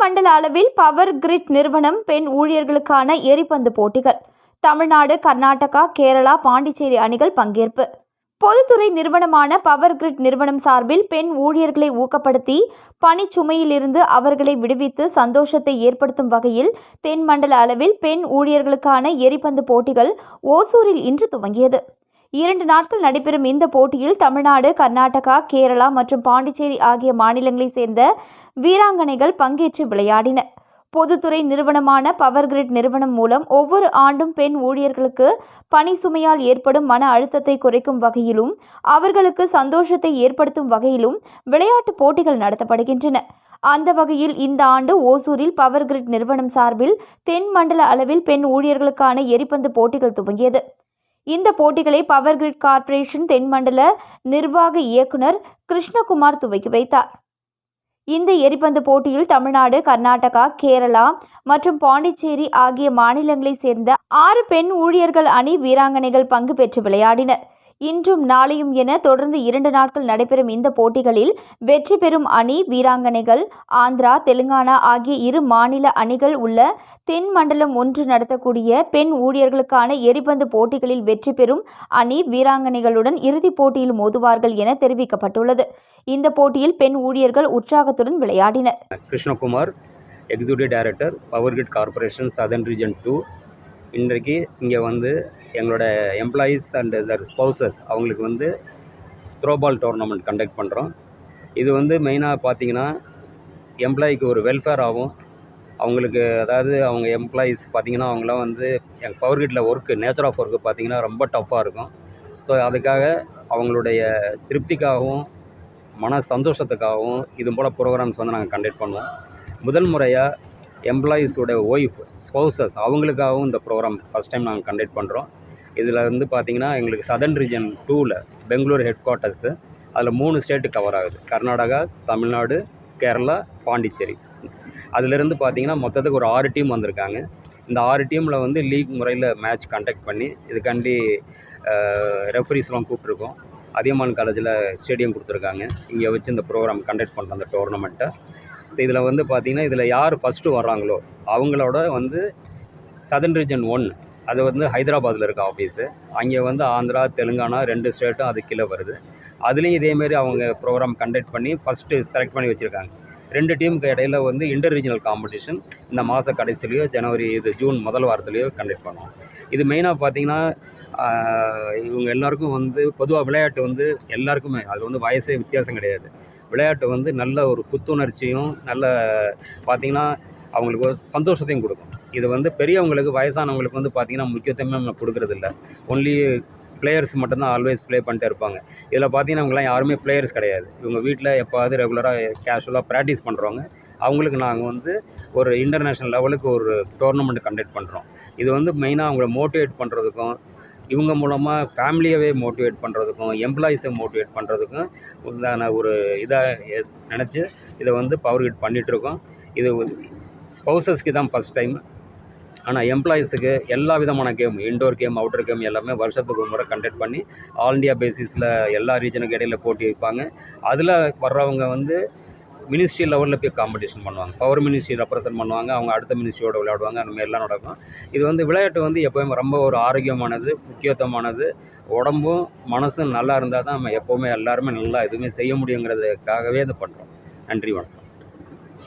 மண்டல அளவில் power grid நிறுவனம் பெண் ஊழியர்களுக்கான எரிபந்து போட்டிகள். தமிழ்நாடு கர்நாடகா கேரளா பாண்டிச்சேரி அணிகள் பங்கேற்பு. பொதுத்துறை நிறுவனமான பவர் கிரிட் நிறுவனம் சார்பில் பெண் ஊழியர்களை ஊக்கப்படுத்தி பணிச்சுமையிலிருந்து அவர்களை விடுவித்து சந்தோஷத்தை ஏற்படுத்தும் வகையில் தென் மண்டல அளவில் பெண் ஊழியர்களுக்கான எரிபந்து போட்டிகள் ஓசூரில் இன்று துவங்கியது. இரண்டு நாட்கள் நடைபெறும் இந்த போட்டியில் தமிழ்நாடு கர்நாடகா கேரளா மற்றும் பாண்டிச்சேரி ஆகிய மாநிலங்களைச் சேர்ந்த வீராங்கனைகள் பங்கேற்று விளையாடின. பொதுத்துறை நிறுவனமான பவர் கிரிட் நிறுவனம் மூலம் ஒவ்வொரு ஆண்டும் பெண் ஊழியர்களுக்கு பணி சுமையால் ஏற்படும் மன அழுத்தத்தை குறைக்கும் வகையிலும் அவர்களுக்கு சந்தோஷத்தை ஏற்படுத்தும் வகையிலும் விளையாட்டுப் போட்டிகள் நடத்தப்படுகின்றன. அந்த வகையில் இந்த ஆண்டு ஓசூரில் பவர் கிரிட் நிறுவனம் சார்பில் தென் மண்டல அளவில் பெண் ஊழியர்களுக்கான எரிபந்து போட்டிகள் துவங்கியது. இந்த போட்டிகளை பவர் கிரிட் கார்ப்பரேஷன் தென்மண்டல நிர்வாக இயக்குனர் கிருஷ்ணகுமார் துவக்கி வைத்தார். இந்த எரிபந்து போட்டியில் தமிழ்நாடு கர்நாடகா கேரளா மற்றும் பாண்டிச்சேரி ஆகிய மாநிலங்களைச் சேர்ந்த ஆறு பெண் ஊழியர்கள் அணி வீராங்கனைகள் பங்கு பெற்று விளையாடினர். இன்றும் நாளையும் என தொடர்ந்து இரண்டு நாட்கள் நடைபெறும் இந்த போட்டிகளில் வெற்றி பெறும் அணி வீராங்கனைகள் ஆந்திரா தெலுங்கானா ஆகிய இரு மாநில அணிகள் உள்ள தென் மண்டலம் ஒன்று நடத்தக்கூடிய பெண் ஊழியர்களுக்கான எரிபந்து போட்டிகளில் வெற்றி பெறும் அணி வீராங்கனைகளுடன் இறுதிப் போட்டியில் மோதுவார்கள் என தெரிவிக்கப்பட்டுள்ளது. இந்த போட்டியில் பெண் ஊழியர்கள் உற்சாகத்துடன் விளையாடினர். Krishnakumar executive director power grid corporation region two இன்றைக்கு இங்கே வந்து எங்களோட எம்ப்ளாயீஸ் அண்ட் தர் ஸ்பௌசஸ் அவங்களுக்கு வந்து த்ரோபால் டோர்னமெண்ட் கண்டக்ட் பண்ணுறோம் இது வந்து மெயினாக பார்த்தீங்கன்னா எம்ப்ளாயிக்கு ஒரு வெல்ஃபேர் ஆகும் அவங்களுக்கு அதாவது அவங்க எம்ப்ளாயீஸ் பார்த்திங்கன்னா அவங்களாம் வந்து எங்கள் பவர் கிரிட்டில் ஒர்க்கு நேச்சர் ஆஃப் ஒர்க்கு பார்த்தீங்கன்னா ரொம்ப டஃப்பாக இருக்கும். ஸோ அதுக்காக அவங்களுடைய திருப்திக்காகவும் மன சந்தோஷத்துக்காகவும் இது போல் ப்ரோக்ராம்ஸ் வந்து நாங்கள் கண்டக்ட் பண்ணுவோம். முதல் முறையாக எம்ப்ளாயீஸோட ஒய்ஃப் ஸ்பௌசஸ் அவங்களுக்காகவும் இந்த ப்ரோக்ராம் ஃபஸ்ட் டைம் நாங்கள் கண்டக்ட் பண்ணுறோம் இதில் வந்து பார்த்திங்கன்னா எங்களுக்கு சதர்ன் ரீஜன் டூவில் பெங்களூர் ஹெட் குவார்ட்டர்ஸு அதில் மூணு ஸ்டேட்டு கவர் ஆகுது. கர்நாடகா தமிழ்நாடு கேரளா பாண்டிச்சேரி. அதுலேருந்து பார்த்திங்கன்னா மொத்தத்துக்கு ஒரு ஆறு டீம் வந்திருக்காங்க. இந்த ஆறு டீமில் வந்து லீக் முறையில் மேட்ச் கண்டக்ட் பண்ணி இதுக்காண்டி ரெஃபரிஸ்லாம் கூப்பிட்ருக்கோம் அதியமான் காலேஜில் ஸ்டேடியம் கொடுத்துருக்காங்க. இங்கே வச்சு இந்த ப்ரோக்ராம் கண்டக்ட் பண்ணுறோம் அந்த டோர்னமெண்ட்டை ஸோ இதில் வந்து பார்த்திங்கன்னா இதில் யார் ஃபஸ்ட்டு வர்றாங்களோ அவங்களோட வந்து சதன் ரீஜன் ஒன் அது வந்து ஹைதராபாத்தில் இருக்க ஆஃபீஸு அங்கே வந்து ஆந்திரா தெலுங்கானா ரெண்டு ஸ்டேட்டும் அது கீழே வருது. அதுலேயும் இதேமாரி அவங்க ப்ரோக்ராம் கண்டக்ட் பண்ணி ஃபஸ்ட்டு செலக்ட் பண்ணி வச்சுருக்காங்க. ரெண்டு டீமுக்கு இடையில வந்து இன்டர் ரீஜனல் காம்படிஷன் இந்த மாத கடைசிலையோ ஜனவரி இது ஜூன் முதல் வாரத்துலேயோ கண்டக்ட் பண்ணுவோம். இது மெயினாக பார்த்திங்கன்னா இவங்க எல்லாருக்கும் வந்து பொதுவாக விளையாட்டு வந்து எல்லாருக்குமே அது வந்து வயசே வித்தியாசம் கிடையாது. விளையாட்டு வந்து நல்ல ஒரு புத்துணர்ச்சியும் நல்ல பார்த்திங்கன்னா அவங்களுக்கு ஒரு சந்தோஷத்தையும் கொடுக்கும். இது வந்து பெரியவங்களுக்கு வயசானவங்களுக்கு வந்து பார்த்திங்கன்னா முக்கியத்துவமே நம்ம கொடுக்குறதில்ல. ஒன்லி பிளேயர்ஸ் மட்டும்தான் ஆல்வேஸ் ப்ளே பண்ணிட்டே இருப்பாங்க. இதில் பார்த்தீங்கன்னா அவங்களாம் யாருமே பிளேயர்ஸ் கிடையாது. இவங்க வீட்டில் எப்போவாது ரெகுலராக கேஷுவலாக ப்ராக்டிஸ் பண்ணுறவங்க அவங்களுக்கு நாங்கள் வந்து ஒரு இன்டர்நேஷ்னல் லெவலுக்கு ஒரு டோர்னமெண்ட் கண்டக்ட் பண்ணுறோம் இது வந்து மெயினாக அவங்கள மோட்டிவேட் பண்ணுறதுக்கும் இவங்க மூலமாக ஃபேமிலியவே மோட்டிவேட் பண்ணுறதுக்கும் எம்ப்ளாயீஸை மோட்டிவேட் பண்ணுறதுக்கும் உண்டான ஒரு இதாக நினச்சி இதை வந்து பவர் கிட் பண்ணிகிட்ருக்கோம் இது ஸ்பௌசஸ்க்கு தான் ஃபஸ்ட் டைம் ஆனால் எம்ப்ளாயீஸுக்கு எல்லா விதமான game indoor game outer game எல்லாமே வருஷத்துக்கு ஒரு முறை கண்டக்ட் பண்ணி ஆல் இண்டியா பேசிஸில் எல்லா ரீஜனுக்கு இடையில் போட்டி வைப்பாங்க. அதில் வர்றவங்க வந்து மினிஸ்ட்ரி லெவலில் போய் காம்படிஷன் பண்ணுவாங்க. பவர் மினிஸ்ட்ரி ரெப்ரசன்ட் பண்ணுவாங்க. அவங்க அடுத்த மினிஸ்ட்ரியோட விளையாடுவாங்க. அந்த மாதிரிலாம் நடக்கும். இது வந்து விளையாட்டு வந்து எப்போவுமே ரொம்ப ஒரு ஆரோக்கியமானது முக்கியத்துவமானது. உடம்பும் மனசும் நல்லா இருந்தால் தான் நம்ம எப்போவுமே எல்லாருமே நல்லா எதுவுமே செய்ய முடியுங்கிறதுக்காகவே இது பண்ணுறோம் நன்றி வணக்கம்.